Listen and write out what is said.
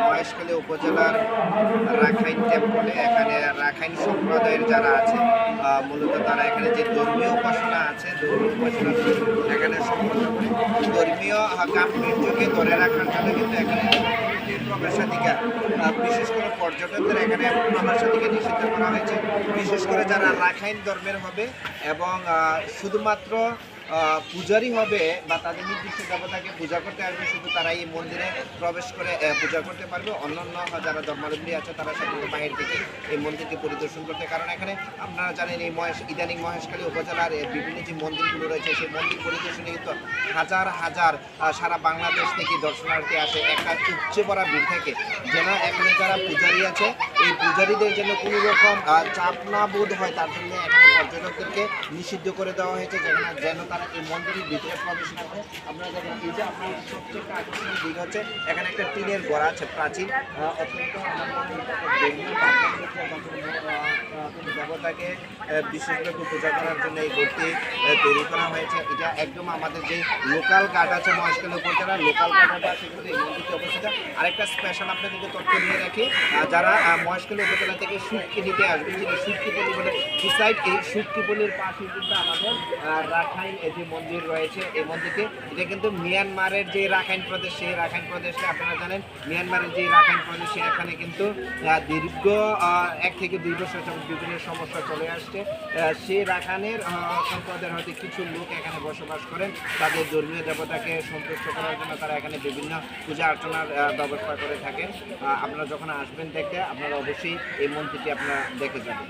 মহেশখালী উপজেলার রাখাইন টেম্পলে এখানে রাখাইন সম্প্রদায়ের যারা আছে মূলত তারা এখানে যে ধর্মীয় উপাসনা আছে, ধর্মীয় উপাসনা এখানে ধর্মীয় গাম্ভীর্যকে ধরে রাখার জন্য কিন্তু এখানে প্রবেশাধিকার বিশেষ করে পর্যটকদের এখানে প্রবেশাধিকার নিষিদ্ধ করা হয়েছে। বিশেষ করে যারা রাখাইন ধর্মের হবে এবং শুধুমাত্র পূজারি হবে বা তাদের নির্দিষ্ট দেবতাকে পূজা করতে আসবে, শুধু তারা এই মন্দিরে প্রবেশ করে পূজা করতে পারবে। অন্যান্য যারা ধর্মাবলম্বী আছে, তারা সাধারণত বাইরে থেকে এই মন্দিরটি পরিদর্শন করতে। কারণ এখানে আপনারা জানেন এই মহেশ, ইদানিং মহেশখালী উপজেলার বিভিন্ন যে মন্দিরগুলো রয়েছে, সেই মন্দির পরিদর্শনে কিন্তু হাজার হাজার সারা বাংলাদেশ থেকে দর্শনার্থী আসে। একটা উচ্চে পড়া ভিড় থাকে। যেন এখানে যারা পূজারি আছে এই পূজারীদের যেন কোনো রকম চাপ না বোধ হয়, তার জন্য এখানে পর্যটকদেরকে নিষিদ্ধ করে দেওয়া হয়েছে, যেখানে যেন তারা এই মন্দিরের ভিতরে প্রবেশ না করে। আপনারা দেখেন, এই যে আপনার সবচেয়ে আকর্ষণীয় দিক হচ্ছে, এখানে একটা টিনের গড়া আছে, প্রাচীন অত্যন্ত দেবতাকে বিশেষভাবে পূজা করার জন্য এই ঘরটি তৈরি করা হয়েছে। এটা একদম আমাদের যে লোকাল কাঠ আছে মহেশখালী উপজেলা লোকাল আছে কিন্তু এই মন্দিরটি অবস্থিত। আরেকটা স্পেশাল আপনাদেরকে তথ্য নিয়ে রাখি যারা মহেশখালী উপজেলা থেকে সুটকি নিতে আসবেন যেটা সুটকিপল্লি বলে ডিসাইড এই সুটকিপল্লির পাশে কিন্তু আমাদের রাখাইন যে মন্দির রয়েছে, এই মন্দিরটি, এটা কিন্তু মিয়ানমারের যে রাখাইন প্রদেশ, সেই রাখাইন প্রদেশে আপনারা জানেন, মিয়ানমারের যে রাখাইন প্রদেশে এখানে কিন্তু দীর্ঘ এক থেকে দুই বছর বিভিন্ন বিভিন্ন সমস্যা চলে আসছে। সেই রাখানের সম্প্রদায়ের হয়তো কিছু লোক এখানে বসবাস করেন। তাদের ধর্মীয় দেবতাকে সন্তুষ্ট করার জন্য তারা এখানে বিভিন্ন পূজা অর্চনার ব্যবস্থা করে থাকেন। আপনারা যখন আসবেন দেখতে, আপনারা অবশ্যই এই মন্দিরটি আপনারা দেখে যাবেন।